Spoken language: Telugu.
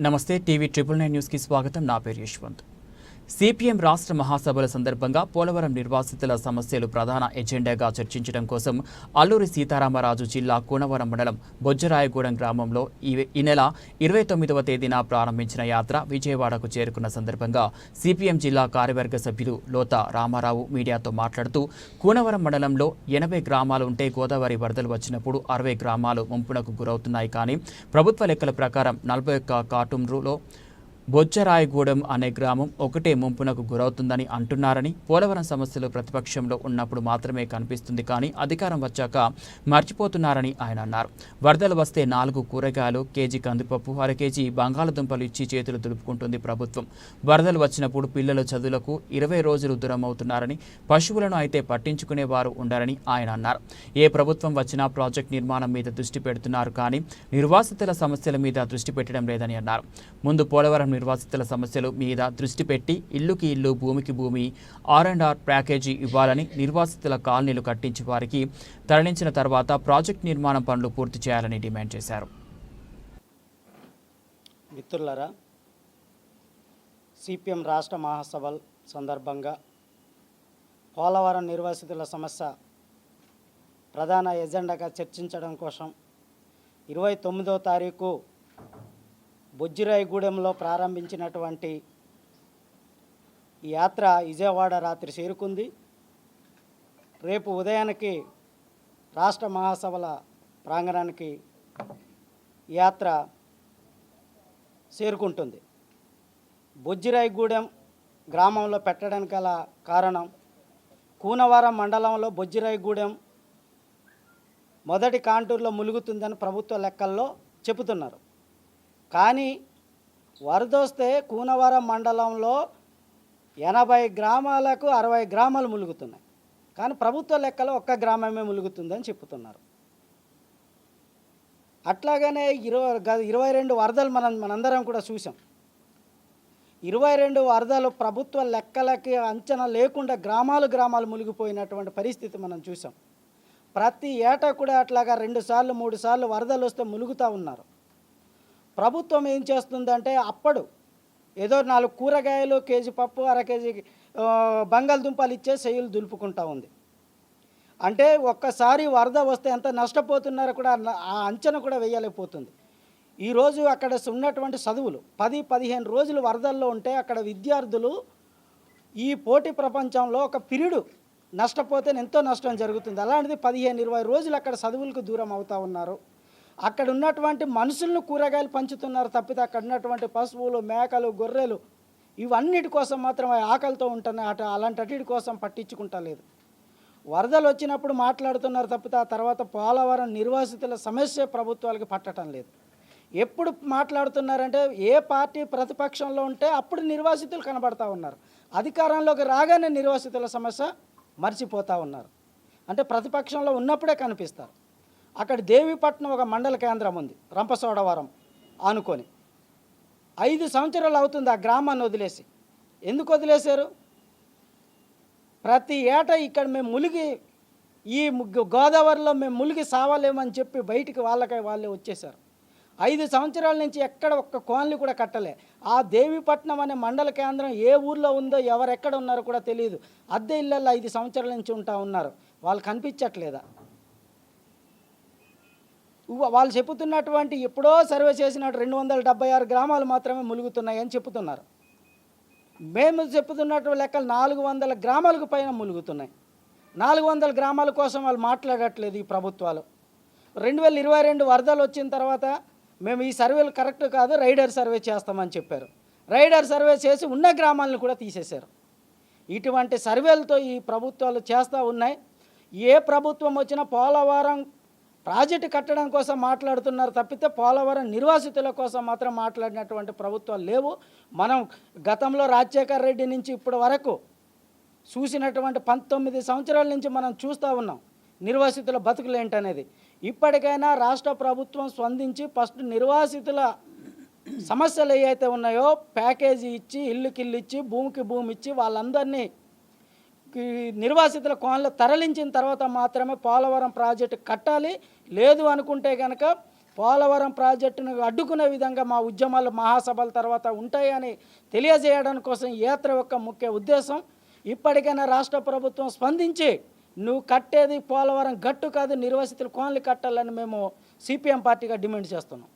నమస్తే టీవీ ట్రిపుల్ నైన్ న్యూస్కి స్వాగతం. నా పేరు యశ్వంత్. సిపిఎం రాష్ట్ర మహాసభల సందర్భంగా పోలవరం నిర్వాసితుల సమస్యలు ప్రధాన ఎజెండాగా చర్చించడం కోసం అల్లూరి సీతారామరాజు జిల్లా కూనవరం మండలం బొజ్జరాయగూడెం గ్రామంలో ఈ నెల ఇరవై తొమ్మిదవ తేదీన ప్రారంభించిన యాత్ర విజయవాడకు చేరుకున్న సందర్భంగా సిపిఎం జిల్లా కార్యవర్గ సభ్యులు లోత రామారావు మీడియాతో మాట్లాడుతూ కూనవరం మండలంలో ఎనభై గ్రామాలు ఉంటే గోదావరి వరదలు వచ్చినప్పుడు అరవై గ్రామాలు ముంపునకు గురవుతున్నాయి కానీ ప్రభుత్వ లెక్కల ప్రకారం నలభై ఒక్క కాటుంరులో బొచ్చరాయగూడెం అనే గ్రామం ఒకటే ముంపునకు గురవుతుందని అంటున్నారని పోలవరం సమస్యలు ప్రతిపక్షంలో ఉన్నప్పుడు మాత్రమే కనిపిస్తుంది కానీ అధికారం వచ్చాక మర్చిపోతున్నారని ఆయన అన్నారు. వరదలు వస్తే నాలుగు కూరగాయలు కేజీ కందిపప్పు అర కేజీ బంగాళదుంపలు ఇచ్చి చేతులు దులుపుకుంటుంది ప్రభుత్వం. వరదలు వచ్చినప్పుడు పిల్లల చదువులకు ఇరవై రోజులు దూరం అవుతున్నారని పశువులను అయితే పట్టించుకునేవారు ఉండరని ఆయన అన్నారు. ఏ ప్రభుత్వం వచ్చినా ప్రాజెక్ట్ నిర్మాణం మీద దృష్టి పెడుతున్నారు కానీ నిర్వాసితుల సమస్యల మీద దృష్టి పెట్టడం లేదని అన్నారు. ముందు పోలవరం నిర్వాసితుల సమస్యలు మీద దృష్టి పెట్టి ఇల్లుకి ఇల్లు భూమికి భూమి ఆర్ అండ్ ఆర్ ప్యాకేజీ ఇవ్వాలని నిర్వాసితుల కాలనీలు కట్టించి వారికి తరలించిన తర్వాత ప్రాజెక్ట్ నిర్మాణం పనులు పూర్తి చేయాలని డిమాండ్ చేశారు. మిత్రులారా సిపిఎం రాష్ట్ర మహాసభ సందర్భంగా పోలవరం నిర్వాసితుల సమస్య ప్రధాన ఎజెండాగా చర్చించడం కోసం ఇరవై తొమ్మిదో తారీఖు బొజ్జిరాయిగూడెంలో ప్రారంభించినటువంటి ఈ యాత్ర విజయవాడ రాత్రి చేరుకుంది. రేపు ఉదయానికి రాష్ట్ర మహాసభల ప్రాంగణానికి యాత్ర చేరుకుంటుంది. బొజ్జిరాయిగూడెం గ్రామంలో పెట్టడానికి గల కారణం కూనవరం మండలంలో బొజ్జిరాయిగూడెం మొదటి కాంటూరులో ములుగుతుందని ప్రభుత్వ లెక్కల్లో చెబుతున్నారు. కానీ వరదొస్తే కూనవరం మండలంలో ఎనభై గ్రామాలకు అరవై గ్రామాలు ములుగుతున్నాయి. కానీ ప్రభుత్వ లెక్కలో ఒక్క గ్రామమే ములుగుతుందని చెప్తున్నారు. అట్లాగనే ఇరవై గ- ఇరవై రెండు వరదలు మనం మనందరం కూడా చూసాం. ఇరవై రెండు వరదలు ప్రభుత్వ లెక్కలకి అంచనా లేకుండా గ్రామాలు గ్రామాలు మునిగిపోయినటువంటి పరిస్థితి మనం చూసాం. ప్రతి ఏటా కూడా అట్లాగా రెండు సార్లు మూడు సార్లు వరదలు వస్తే ములుగుతూ ఉన్నారు. ప్రభుత్వం ఏం చేస్తుందంటే అప్పుడు ఏదో నాలుగు కూరగాయలు కేజీ పప్పు అర కేజీ బంగాళదుంపలు ఇచ్చే సెయ్యలు దులుపుకుంటా ఉంది. అంటే ఒక్కసారి వరద వస్తే ఎంత నష్టపోతున్నారో కూడా ఆ అంచనా కూడా వేయలేకపోతుంది. ఈరోజు అక్కడ ఉన్నటువంటి చదువులు పది పదిహేను రోజులు వరదల్లో ఉంటే అక్కడ విద్యార్థులు ఈ పోటీ ప్రపంచంలో ఒక పిరిడు నష్టపోతే ఎంతో నష్టం జరుగుతుంది. అలాంటిది పదిహేను ఇరవై రోజులు అక్కడ చదువులకు దూరం అవుతా ఉన్నారు. అక్కడ ఉన్నటువంటి మనుషులను కూరగాయలు పంచుతున్నారు తప్పితే అక్కడ ఉన్నటువంటి పశువులు మేకలు గొర్రెలు ఇవన్నిటి కోసం మాత్రం ఆకలితో ఉంటున్నాయి. అటు అలాంటి కోసం పట్టించుకుంటా లేదు. వరదలు వచ్చినప్పుడు మాట్లాడుతున్నారు తప్పితే ఆ తర్వాత పోలవరం నిర్వాసితుల సమస్య ప్రభుత్వాలకి పట్టడం లేదు. ఎప్పుడు మాట్లాడుతున్నారంటే ఏ పార్టీ ప్రతిపక్షంలో ఉంటే అప్పుడు నిర్వాసితులు కనబడతా ఉన్నారు. అధికారంలోకి రాగానే నిర్వాసితుల సమస్య మర్చిపోతూ ఉన్నారు. అంటే ప్రతిపక్షంలో ఉన్నప్పుడే కనిపిస్తారు. అక్కడ దేవీపట్నం ఒక మండల కేంద్రం ఉంది రంపసోడవరం ఆనుకొని ఐదు సంవత్సరాలు అవుతుంది ఆ గ్రామాన్ని వదిలేసి. ఎందుకు వదిలేశారు? ప్రతి ఏటా ఇక్కడ మేము ములిగి ఈ గోదావరిలో మేము ములిగి సావాలేమని చెప్పి బయటికి వాళ్ళకై వాళ్ళే వచ్చేసారు ఐదు సంవత్సరాల నుంచి ఎక్కడ ఒక్క కోన్లు కూడా కట్టలే. ఆ దేవీపట్నం అనే మండల కేంద్రం ఏ ఊర్లో ఉందో ఎవరెక్కడ ఉన్నారో కూడా తెలియదు. అద్దె ఇళ్ళల్లో ఐదు సంవత్సరాల నుంచి ఉంటా ఉన్నారు. వాళ్ళు కనిపించట్లేదా? వాళ్ళు చెబుతున్నటువంటి ఎప్పుడో సర్వే చేసినట్టు రెండు వందల డెబ్బై ఆరు గ్రామాలు మాత్రమే ములుగుతున్నాయి అని మేము చెబుతున్నటువంటి లెక్కలు నాలుగు వందల గ్రామాలకు పైన ములుగుతున్నాయి. నాలుగు వందల గ్రామాల కోసం వాళ్ళు మాట్లాడట్లేదు ఈ ప్రభుత్వాలు. రెండు వేల ఇరవై రెండు వరదలు వచ్చిన తర్వాత మేము ఈ సర్వేలు కరెక్ట్ కాదు రైడర్ సర్వే చేస్తామని చెప్పారు. రైడర్ సర్వే చేసి ఉన్న గ్రామాలను కూడా తీసేశారు. ఇటువంటి సర్వేలతో ఈ ప్రభుత్వాలు చేస్తూ ఉన్నాయి. ఏ ప్రభుత్వం వచ్చినా పోలవరం ప్రాజెక్టు కట్టడం కోసం మాట్లాడుతున్నారు తప్పితే పోలవరం నిర్వాసితుల కోసం మాత్రం మాట్లాడినటువంటి ప్రభుత్వాలు లేవు. మనం గతంలో రాజశేఖర్ రెడ్డి నుంచి ఇప్పటి వరకు చూసినటువంటి పంతొమ్మిది సంవత్సరాల నుంచి మనం చూస్తూ ఉన్నాం నిర్వాసితుల బతుకులు ఏంటనేది. ఇప్పటికైనా రాష్ట్ర ప్రభుత్వం స్పందించి ఫస్ట్ నిర్వాసితుల సమస్యలు ఏవైతే ఉన్నాయో ప్యాకేజీ ఇచ్చి ఇల్లుకిల్లు ఇచ్చి భూమికి భూమి ఇచ్చి వాళ్ళందరినీ నిర్వాసితుల కోనలు తరలించిన తర్వాత మాత్రమే పోలవరం ప్రాజెక్టు కట్టాలి. లేదు అనుకుంటే కనుక పోలవరం ప్రాజెక్టును అడ్డుకునే విధంగా మా ఉద్యమాలు మహాసభల తర్వాత ఉంటాయని తెలియజేయడం కోసం యాత్ర యొక్క ముఖ్య ఉద్దేశం. ఇప్పటికైనా రాష్ట్ర ప్రభుత్వం స్పందించి నువ్వు కట్టేది పోలవరం గట్టు కాదు నిర్వాసితుల కోన్లు కట్టాలని మేము సిపిఎం పార్టీగా డిమాండ్ చేస్తున్నాం.